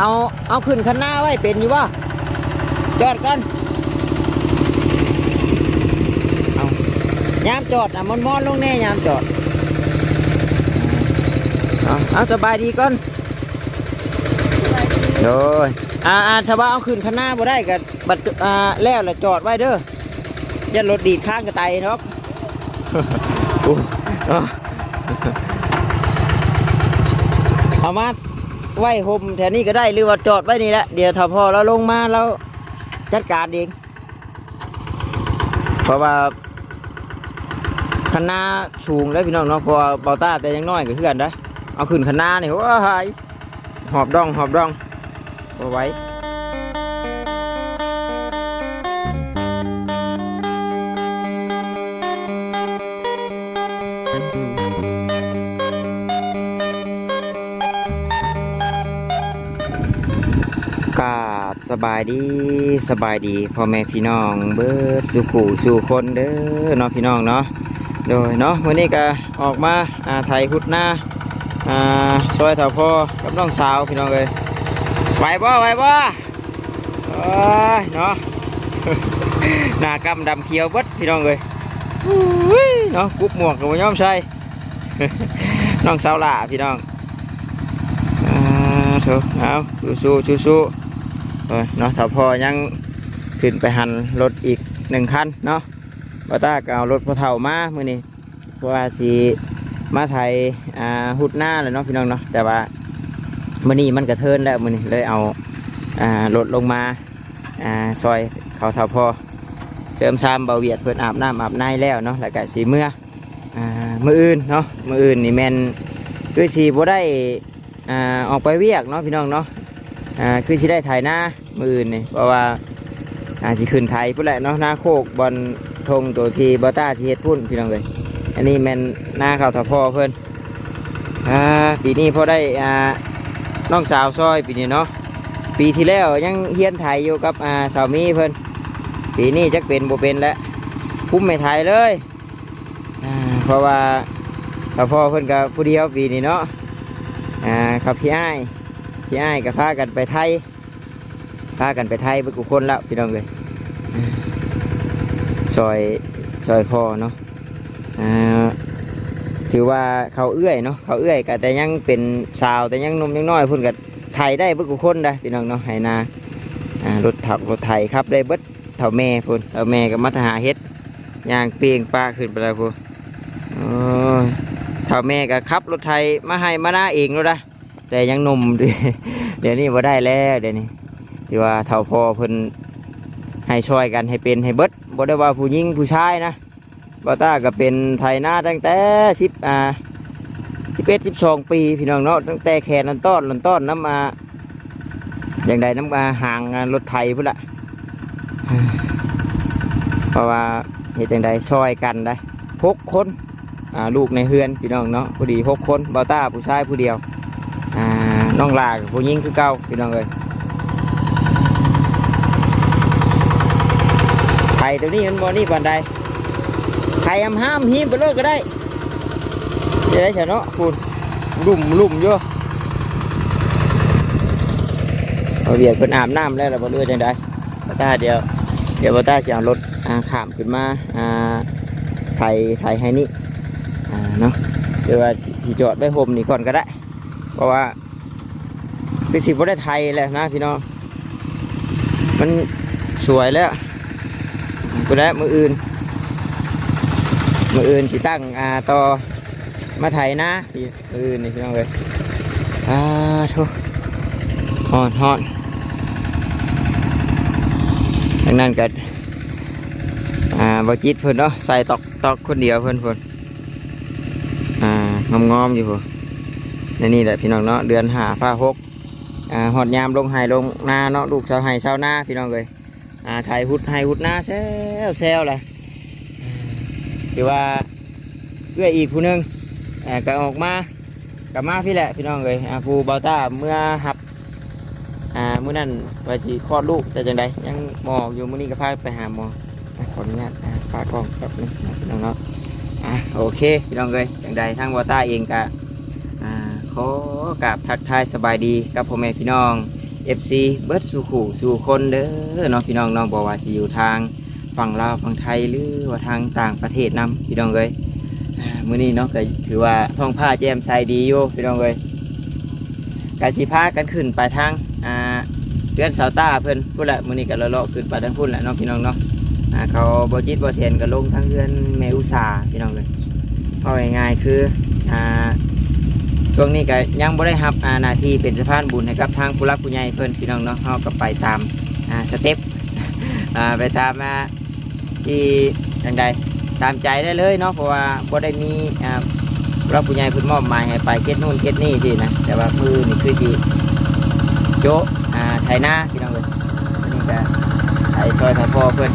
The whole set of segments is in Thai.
เอาเอาขึ้นคันหน้าไว้เป็นอยู่บ่จอดกันเอายามจอดอะมอนมอนๆลงแน่ยามจอดเอาเอาสบายดีก่อนโดยอ่าอ่าชาวบ้านเอาขึ้นคันหน้าบ่ได้กันบัดอ่าแล้วละจอดไว้เด้อยันรถดีดข้างกระไตเนาะโอ้อะเอามา ไว้ห่มแถวนี้ก็ได้หรือว่าจอดไว้นี่แหละเดี๋ยวถ้าพอเราลงมาเราจัดการเองเพราะว่าคณะสูงแล้วพี่น้องเนาะพราะว่าเบาต้าแต่ยังน้อยก็คือกันได้เอาขึ้นคณะนี่ว้ายหอบดองหอบดองเอาไว้ กราบสบายดีสบายดีพ่อแม่พี่น้องเบิร์ดสู่ขู่สู่คนเด้อเนาะพี่น้องเนาะโดยเนาะวันนี้ก็ออกมาอ่าไทยหุดหน้าอ่าซอยเถาพ่อกับน้องสาวพี่น้องเลยไหวบ่ไหวบ่โอ้ยเนาะ หน้ากำดำเขียวเบิดพี่น้องเลยอุ้ยเนาะกุบหมวกกับว่ยอมใช่น้องสาวหล่าพี่น้องอ่าเถอะเอาสู้สู้สู้สู้ๆ เออเนาะถ้าพอยังขึ้นไปหันรถอีกหนึ่งคันเนาะบาต้าก็เอารถพอเท่ามามื่อนี้เพราะว่าสีมาไทยอ่าหุดหน้าเลยเนาะพี่น้องเนาะแต่ว่ามื่อนี้มันกระเทินแล้วมื่อนี้เลยเอาอ่ารถลงมาอ่าซอยเขาเท่าพอเสริมซามเบาเวียดเพื่อนอาบน้ำอาบในแล้วเนาะแล้วก็สีเมื่ออ่ามืออื่นเนาะมืออื่นนี่แมนคือสีบ่ได้อ่าออกไปเวียกเนาะพี่น้องเนาะ อ่าคือสิได้ถ่ายหน้ามื่นนี่เพราะว่าอ่าสิขึ้นไทยพุ่นแหละเนาะหน้าโคกบอลทงตัวทีบอต้าสิเฮ็ดพุ่นพี่น้องเลยอันนี้แมนหน้าเขาวถาพ่อเพิ่นอ่าปีนี้พอได้อ่าน้องสาวซอยปีนี้เนาะปีที่แล้วยังเฮียนไทยอยู่กับอ่าสามีเพิ่นปีนี้จักเป็นบ่เป็นแล้วคุ้มไม่ไทยเลยอ่าเพราะว่าถาพ่อเพิ่นกับผู้เดียวปีนี้เนาะอ่าครับพี่อ้าย พี่อ้ายก็พากันไปไทยพากันไปไทยเบุกคนแล้วพี่น้องเลยซอยซอยพอเนาะถือว่าเขาเอื้อยเนาะเขาเอื้อยก็แต่ยังเป็นสาวแต่ยังนมยังน้อยพุ่นกับไทยได้เบุกคนได้พี่น้องเนาะไหนารถถักรถไทยครับได้เบิดเท่าแม่พุ่นเท่าแม่ก็มาทหาเฮ็ดยางเปียงปลาขึ้นไปแล้วพุ่นโอ้ยถ้าแม่ก็ขับรถไทยมาให้มาหน้าเองแล้วนะ แต่ยังนมดิเดี๋ยวนี้บ่ได้แล้วเดี๋ยวนี้ที่ว่าเท่าพอเพิ่นให้ช่วยกันให้เป็นให้เบิดบ่ได้ว่าผู้หญิงผู้ชายนะบ่ต้าก็เป็นไทยหน้าตั้งแต่สิบอ่าสิบเอ็ดสิบสองปีพี่น้องเนาะตั้งแต่แขนลันต้อนลันต้อนน้ำมาอย่างใดน้ำมาห่างรถไทยพุ่นละเพราะว่าเหตุจังใดช่วยกันได้หกคนลูกในเฮือนพี่น้องเนาะพอดีหกคนบาต้าผู้ชายผู้เดียว น้องลาบผู้หญิงคือเก่าพี่น้องเลยไข่ตัวนี้มันบอนี่ปานใดไข่อำห้ามหิมไปเลยก็ได้จะได้เฉยเนาะคุณลุ่มลุ่มอยู่เอาเบียดเพิ่นอาบน้ำแล้วเราบ่เลือจังไดบาต้าเดียวเดี๋ยวบาต้าจะเอารถขามขึ้นมาอ่าไทยไทยให้นี่อ่าเนาะเดี๋ยวว่าที่จอดไว้โฮมนี่ก่อนก็ได้ เพราะว่า คือสิบ่ได้ไทยแหละนะพี่น้อง มันสวยแล้วกูได้วมืออื่น มืออื่นสิตั้งอ่าต่อมาไทยนะพี่มืออื่นนี่พี่น้องเลยอ่าโชฮอนฮอนดังนั้นก็อ่าบอจิตเพิ่นเนาะใส่ตอกตอกคนเดียวเพิ่นเพิ่นอ่างอมงอมอยู่ในนี่แหละพี่น้องเนาะเดือนหาผ้าหก อ่าหอดยามลงไห้ลงนาเนาะลูกชาวไห้ชาวนาพี่น้องเลยอ่าไทยหุดไห้หุดนาแซวแซวเลยอ่าถือว่าเพื่ออีกผู้นึงอ่าก็ออกมากับมาพี่แหละพี่น้องเลยอ่าผู้เบาต้าเมื่อหับอ่าเมื่อนั้นว่าสิคลอดลูกแต่จังใดยังหมออยู่มื้อนี้ก็พาไปหาหมอขออนุญาตฝากกล้องแบบนี้พี่น้องเนาะอะโอเคพี่น้องเลยย่างใดทางวอต้าเองกะอ่า ขอกราบทักทายสบายดีกับพ่อแม่พี่น้อง FC เบิร์ดสู่ขู่สู่คนเด้อเนาะพี่น้องน้องบอกว่าสิอยู่ทางฝั่งลาวฝั่งไทยหรือว่าทางต่างประเทศนํพี่น้องเอ้ยมื้อนี้เนาะก็ถือว่าท้องผ้าแจ่มใสดีอยู่พี่น้องเอ้ยกาสิพากันขึ้นไปทางอ่าเพื่อนสาวต้าเพิ่อนพุ่นละมื้อนี้ก็เลาะขึ้นไปทางพุ่นแหละเนาะพี่น้องเนาะอ่าเขาบ่จิตบ่เทียนก็ลงทางเพื่อนแม่อุสาพี่น้องเลยเอาง่ายๆคืออ่า ช่วงนี้ก็ยังบ่ได้รับอาหนาที่เป็นสะพานบุญให้กับทางผู้รักผู้ใหญ่เพิ่นพี่น้องเนาะเฮาก็ไปตามอ่าสเต็ปอ่าไปตามมาที่จังใดตามใจได้เลยเนาะเพราะว่าบ่ได้มีอ่าผู้รักผู้ใหญ่เพิ่นมอบหมายให้ไปเก็ดนู่นเก็ดนี่สินะแต่ว่ามือนี่คือสิโจะอ่าไถนาพี่น้องเอ้ยอันนี้ก็ไถซอยไถพ่อเพิ่น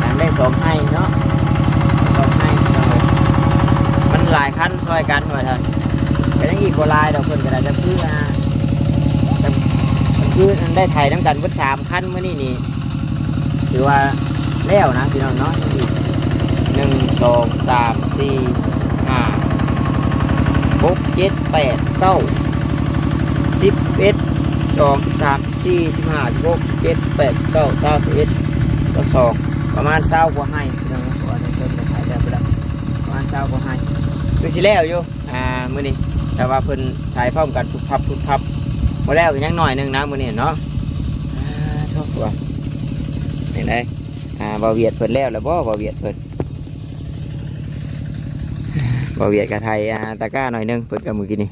อ่าได้สองให้เนาะสองให้พี่น้องเอ้ยมันหลายคันซอยกันว่าท่าน ก็ยังอีกโบราณดอกเพิ่นก็ได้จะคืออ่าจะคืออันได้ไทยน้ำกันเพิ่สามขั้นเมื่อนี้นี่ถือว่าแล้วนะพี่น้องเนาะหนึ่งสองสามสี่ห้าหกเจ็ดแปดเก้าสิบเอ็ดสองสามสี่สิบห้าสิบหกเจ็ดแปดเก้าเก้าสิบเอ็ดก็สองประมาณเศร้ากว่าให้พี่น้องเนาะเพราะว่าเพิ่นก็ขายแล้วไปแล้วประมาณเศร้ากว่าให้คือสิแล้วอยู่อ่ามื้อนี้ แต่ว่าเพิ่นใช้พร้อมกันทุกพับทุกพับพอแล้วก็ยังหน่อยหนึงนะมื้อนี้เนาะอ่าชอบตัวเห็นไหมอ่าบาวเวียดเพิ่นแล้วแล้วบ่บาวเวียดเพิ่นบาวเวียดกับไทยอ่าตะก้าหน่อยหนึงเพิ่นกับมือกินนี่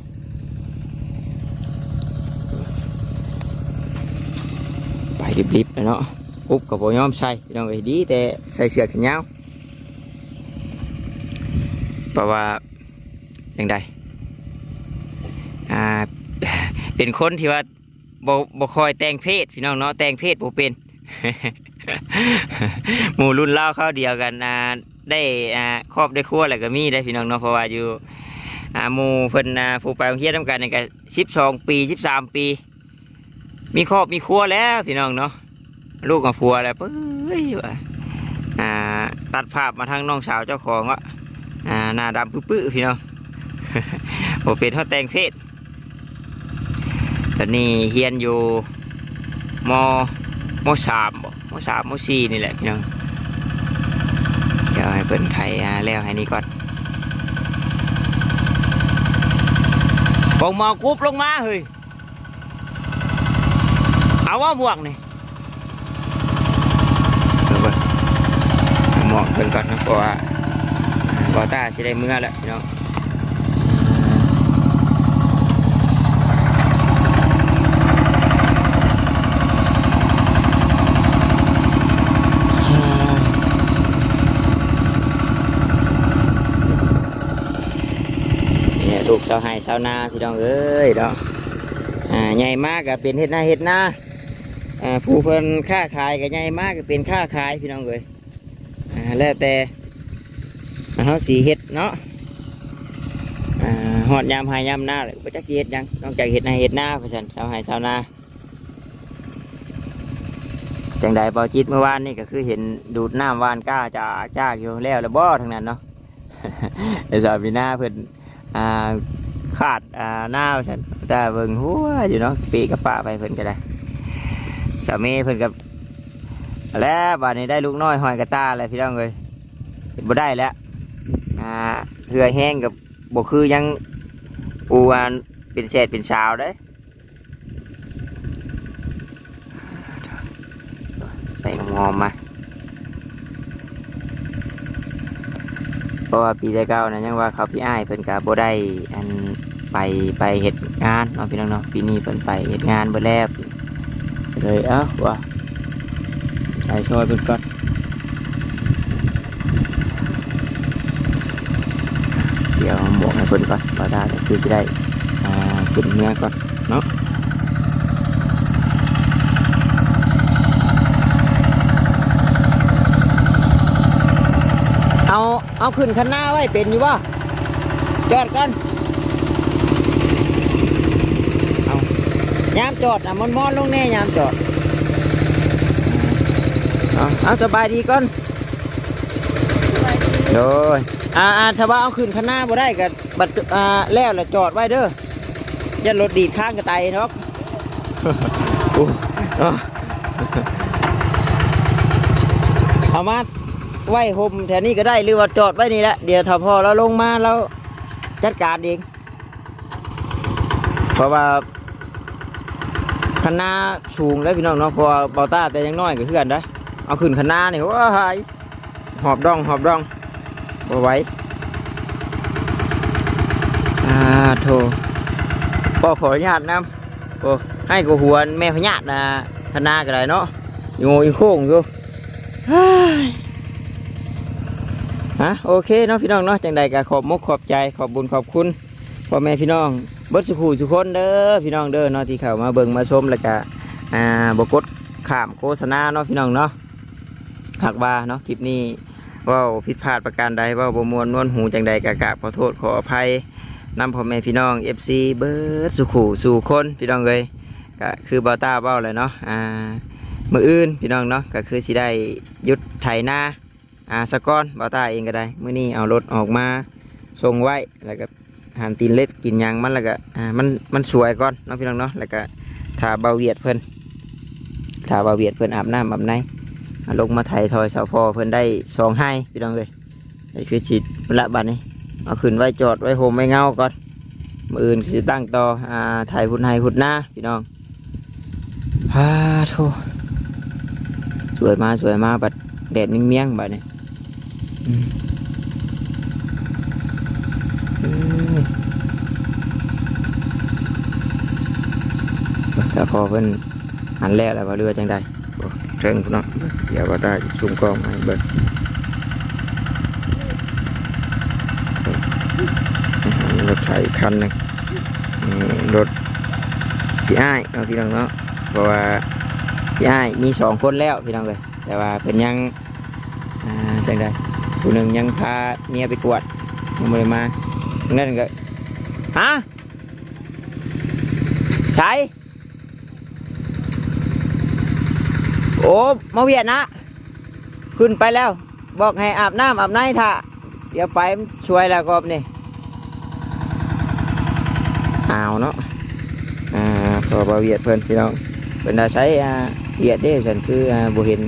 ไปรีบๆแล้วเนาะปุ๊บกับบ่ยอมใส่น้องเอ้ดีแต่ใส่เสื้อแขนยาวเพราะว่าจังใด อ่าเป็นคนที่ว่าบ่บ่คอยแต่งเพศพี่น้องเนาะแต่งเพศบ่เป็นหมู่รุ่นเล่าเข้าเดียวกันอ่าได้อ่าครอบได้ครัวแล้วก็มีได้พี่น้องเนาะเพราะว่าอยู่อ่าหมู่เพิ่นอ่าผู้ไปโรงเรียนนํกันนี่ก็12 ปี 13 ปี มีครอบมีครัวแล้วพี่น้องเนาะลูกกับผัวแล้วเป้ยว่าอ่าตัดภาพมาทางน้องสาวเจ้าของว่าอ่าหน้าดำปื้อๆพี่น้องผมเป็นเขาแต่งเพศ ตอนนี้เฮียนอยู่มมสามบ่มสามมสี่นี่แหละพี่น้องเดี๋ยวให้เปิ้นไทยอ่แล้วให้นี่ก่อนปองมอกรุบลงมาเฮ้ยเอาว่าหมวกนี่เดี๋ยวเบิ่งเอาหมวกเพิ่นก่อนนะเพราะว่าบอต้าสิได้เมื่อแล้วพี่น้อง ลูกชาวไห้ชาวนาพี่น้องเอ้ยเนาะอ่าใหญ่มากก็เป็นเฮ็ดนาเฮ็ดนาอ่าผู้เพิ่นค้าขายก็ใหญ่มากก็เป็นค้าขายพี่น้องเอ้ยอ่าแล้วแต่เฮาสีเฮ็ดเนาะอ่าฮอดยามหายามหน้าเลยบ่จักเฮ็ดยังนอกจากเฮ็ดนาเฮ็ดนาเพราะฉะนั้นชาวไห้ชาวนาจังใดบ่จิตเมื่อวานนี่ก็คือเห็นดูดน้ำวานก้าจ้าจ้ากอยู่แล้วแล้วบ่ทั้งนั้นเนาะไอ้สาวพี่หน้าเพิ่อน อ่าขาดอ่าหน้าฉันแต่เบิ่งหัวอยู่เนาะปีกับป้าไปเพิ่นก็ได้สามีเพิ่นกับแล้วบัดนี้ได้ลูกน้อยหอยกระตาแล้วพี่น้องเลยบ่ได้แล้วอ่าเหือแห้งกับบ่คือยังอูอันเป็นเศษเป็นสาวได้ใส่งอมมา เพราะว่าปีที่เก้านะยังว่าเขาพี่อ้ายเพิ่นกะบ่ได้อันไปไปเฮ็ดงานเนาะพี่น้องเนาะปีนี้เพิ่นไปเฮ็ดงานเบิดแล้วเลยเอ้าว่าใช้ช่วยเพิ่นก่อนเดี๋ยวบอกให้เพิ่นก่อนว่าได้คือสิได้อ่าขึ้นเมื่อก่อนเนาะเอา เอาขึ้นคันหน้าไว้เป็นอยู่บ่จอดกันเอายามจอดอะมันมอนๆลงแน่ยามจอดเอาเอาสบายดีก่อนโดยอ่าอ่าชาวบ้านเอาขึ้นคันหน้าบ่ได้กับบัดอ่าแล้วแล้วจอดไว้เด้ออย่ารถดีดข้างกระไตเนาะอู้เนาะเอามา ไว้ห่มแถวนี้ก็ได้หรือว่าจอดไว้นี่แหละเดี๋ยวถ้าพอเราลงมาแล้วจัดการเองเพราะว่าคณะสูงแล้วพี่น้องเนาะพอเบาต้าแต่ยังน้อยก็คือกันได้เอาขึ้นคณะนี่ว้าหายหอบดองหอบดองบ่ไหวอ่าโถพอขออนุญาตนำโอ้ให้กูหวนแม่พญาตนะคณะก็ได้เนาะอยู่โง่อยู่โค้งอยู่ เฮ้ยฮะโอเคเนาะพี่น้องเนาะจังใดก็ขอบมกขอบใจขอบบุญขอบคุณพ่อแม่พี่น้องเบิดสุขูสุคนเด้อพี่น้องเด้อเนาะที่เข้ามาเบิ่งมาชมแล้วก็อ่าบกดข้ามโฆษณาเนาะพี่น้องเนาะหากว่าเนาะคลิปนี้ว่าผิดพลาดประการใดว่าบ่มวนนวลหูจังใดก็กราบขอโทษขออภัยนำพ่อแม่พี่น้อง FC เบิดสุขูสู่คนพี่น้องเลยก็คือบ่าวต้าเว้าเลยเนาะอ่ามืออื่นพี่น้องเนาะก็คือสิได้ยุดไถนา อ่าสะก้อนบ่าวตาเองก็ได้มื้อนี้เอารถออกมาส่งไว้แล้วก็หันตีนเล็ดกินยังมันแล้วก็อ่ามันมันสวยก่อนเนาะพี่น้องเนาะแล้วก็ถ้าเบาเวียดเพิ่นถ้าเบาเวียดเพิ่นอาบน้ำอาบในลงมาไถทอยเสาพอเพิ่นได้สองให้พี่น้องเลยนี่คือฉีดละบัดนี้เอาขึ้นไว้จอดไว้โฮมไว้เงาก่อนมืออื่นก็สิตั้งต่ออ่าไถหุ่นให้หุ่นหน้าพี่น้องฮ่าโธสวยมาสวยมาบัดแดดเมี่ยงๆบัดนี่ ยอืมอืมถ้าพอเพิ่นหันแล้วแล้วว่าเรือจังใดโอ้เชิงพุ่นเนาะเดี๋ยวว่าได้ซูมกล้องให้เบิ่งรถไถคันหนึงรถพี่อ้ายเนาพี่น้องเนาะเพราะว่าพี่อ้ายมีสองคนแล้วพี่น้องเลยแต่ว่าเป็นยังอ่าจังได ผู้หนึ่งยังพาเมียไปกวดยังไม่ได้มานั่นก็ฮะใช่โอ้มาเวียดนะ ขึ้นไปแล้ว บอกให้อาบน้ำอาบน้ำท่าเดี๋ยวไปช่วยแล้วกอบนี่เอาวเนาะอ่าพอมาเวียดเพิ่นพี่น้องเป็นด้ใช้เวียดเด้ฉันคืออบ่เห็น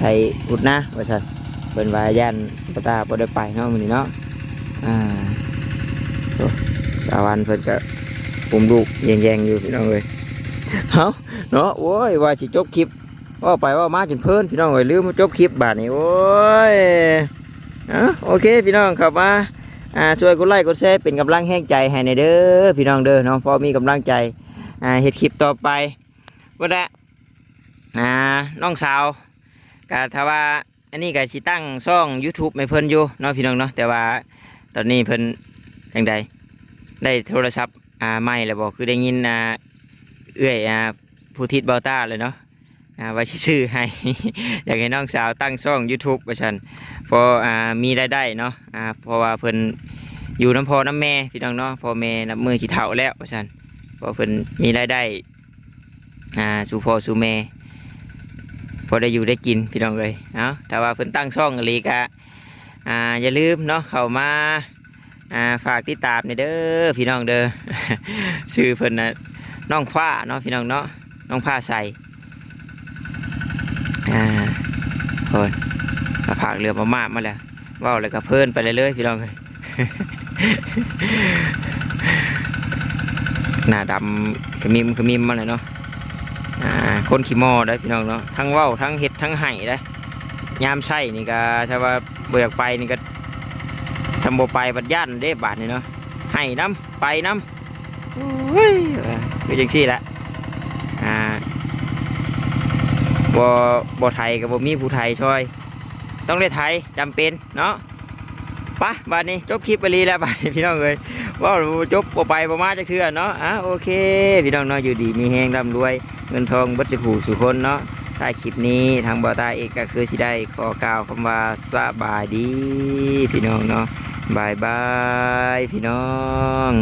ไทยอุดนะว่าซั่น เป็นวาย่านปตาบ่ได้ไปเนาะมื้อนี้เนาะอ่าสาวันเพิ่นก็ปุ่มลูกแยงๆอยู่พี่น้องเอ้ยเฮาเนาะโอ้ยว่าสิจบคลิปว่าไปว่ามาจนเพลินพี่น้องเอ้ยลืมจบคลิปบาดนี้โอ้ยอะโอเคพี่น้องครับมาอ่าช่วยกดไลค์กดแชร์เป็นกำลังแห่งใจให้ในเด้อพี่น้องเด้อเนาะพอมีกำลังใจอ่าเฮ็ดคลิปต่อไปว่าได้อ่าน้องสาวก็ถ้าว่า อันนี้ก็สิตั้งช่อง YouTube ให้เพิ่นอยู่เนาะพี่น้องเนาะแต่ว่าตอนนี้เพิ่นจังใดได้โทรศัพท์อ่าใหม่แล้วบอกคือได้ยินอ่าเอื้อยอ่าผู้ทิศเบาต้าเลยเนาะอ่าว่าสิซื้อให้ อยากให้น้องสาวตั้งช่อง YouTube ว่าซั่นพออ่ามีรายได้เนาะอ่าเพราะว่าเพิ่นอยู่น้ำพอน้ำแม่พี่น้องเนาะพอแม่นับมือขี้เฒ่าแล้วว่าซั่นพอเพิ่นมีรายได้อ่าสู่พอสู่แม่ อได้อยู่ได้กินพี่น้องเลยเอาแต่ว่าเพิ่นตั้งช่องลีกะอ่าอย่าลืมเนาะเข้ามาอ่าฝากติดตามในเด้อพี่น้องเด้อชื่อเพิ่นนะน้องฟ้าเนาะพี่น้องเนาะน้องผ้าใส่อ่าคนมาผากเรือมามากมาแล้วว้าวเลยก็เพิ่นไปเลยเลยๆพี่น้องเลยหน้าดำขมิมขมิมมาเลยเนาะ คนขี้มอได้พี่น้องเนาะทั้งว้าวทั้งเห็ดทั้งไห้ได้ยามใช่นี่ก็ถ้าว่าเบื่อไปนี่ก็ทำโบไปบัดย่านเด้บาทนี่เนาะไห้น้ำไปน้ำโอ้ยคือยังซี่แหละอ่าบ่บ่ไทยกับบ่มีผู้ไทยช่วย ต้องได้ไทยจำเป็นเนาะ ปะบานนี้จบคลิปไปรีแล้วบาดนี้พี่น้องเลยว่าจบไปประมาณจะเทื่อเนาะอะโอเค พี่น้องเนาะอยู่ดีมีแหงร่ำรวย เงินทองบัดสิขู่สุคนเนาะถ้าคลิปนี้ทางบอตาเอกก็คือสิได้ขอกล่าวคำว่าสบายดี พี่น้องเนาะบายบายพี่น้อง